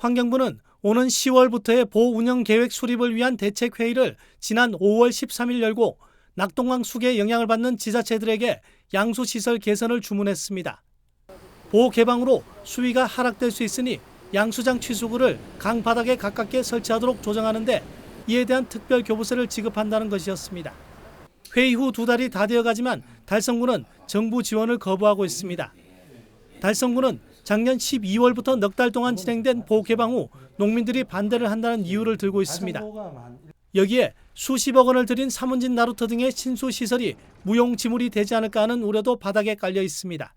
환경부는 오는 10월부터의 보호 운영 계획 수립을 위한 대책 회의를 지난 5월 13일 열고 낙동강 수계에 영향을 받는 지자체들에게 양수 시설 개선을 주문했습니다. 보호 개방으로 수위가 하락될 수 있으니 양수장 취수구를 강 바닥에 가깝게 설치하도록 조정하는데 이에 대한 특별 교부세를 지급한다는 것이었습니다. 회의 후 두 달이 다 되어가지만 달성군은 정부 지원을 거부하고 있습니다. 달성군은 작년 12월부터 넉 달 동안 진행된 보호 개방 후 농민들이 반대를 한다는 이유를 들고 있습니다. 여기에 수십억 원을 들인 사문진 나루터 등의 신수 시설이 무용지물이 되지 않을까 하는 우려도 바닥에 깔려 있습니다.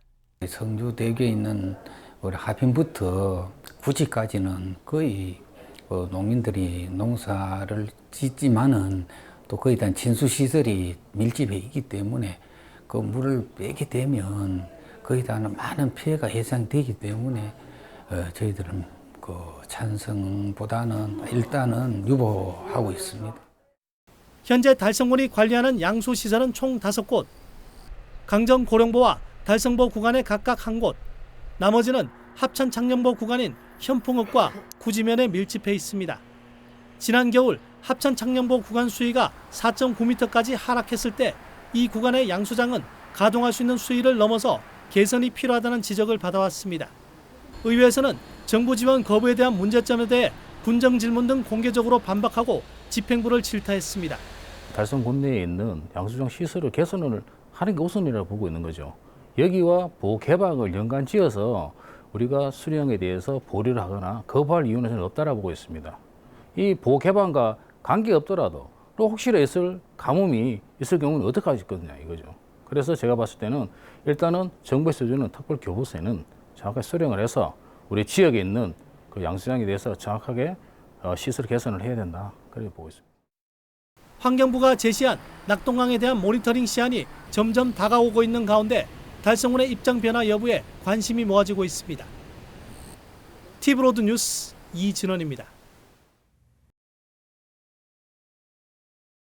성주 대교에 있는 우리 하빈부터 구지까지는 거의 어, 농민들이 농사를 짓지만은 또 거기에 대한 진수 시설이 밀집해 있기 때문에 그 물을 빼게 되면 거기에 대한 많은 피해가 예상되기 때문에 어, 저희들은 그 찬성보다는 일단은 유보하고 있습니다. 현재 달성군이 관리하는 양수 시설은 총 5곳. 강정 고령보와 달성보 구간에 각각 한 곳. 나머지는 합천 창녕보 구간인 현풍읍과 구지면에 밀집해 있습니다. 지난 겨울 합천 창녕보 구간 수위가 4.9m까지 하락했을 때 이 구간의 양수장은 가동할 수 있는 수위를 넘어서 개선이 필요하다는 지적을 받아왔습니다. 의회에서는 정부 지원 거부에 대한 문제점에 대해 군정 질문 등 공개적으로 반박하고 집행부를 질타했습니다. 달성 군내에 있는 양수장 시설을 개선을 하는 게 우선이라고 보고 있는 거죠. 여기와 보호 개방을 연관 지어서 우리가 수령에 대해서 보류를 하거나 거부할 이유는 없다라고 보고 있습니다. 이 보호 개방과 관계 없더라도 또 혹시나 있을 가뭄이 있을 경우는 어떻게 하실 거냐 이거죠. 그래서 제가 봤을 때는 일단은 정부에서 주는 특별 교부세는 정확하게 수령을 해서 우리 지역에 있는 그 양수장에 대해서 정확하게 어, 시설 개선을 해야 된다. 그렇게 보고 있습니다. 환경부가 제시한 낙동강에 대한 모니터링 시한이 점점 다가오고 있는 가운데 달성군의 입장 변화 여부에 관심이 모아지고 있습니다. 티브로드 뉴스 이진원입니다.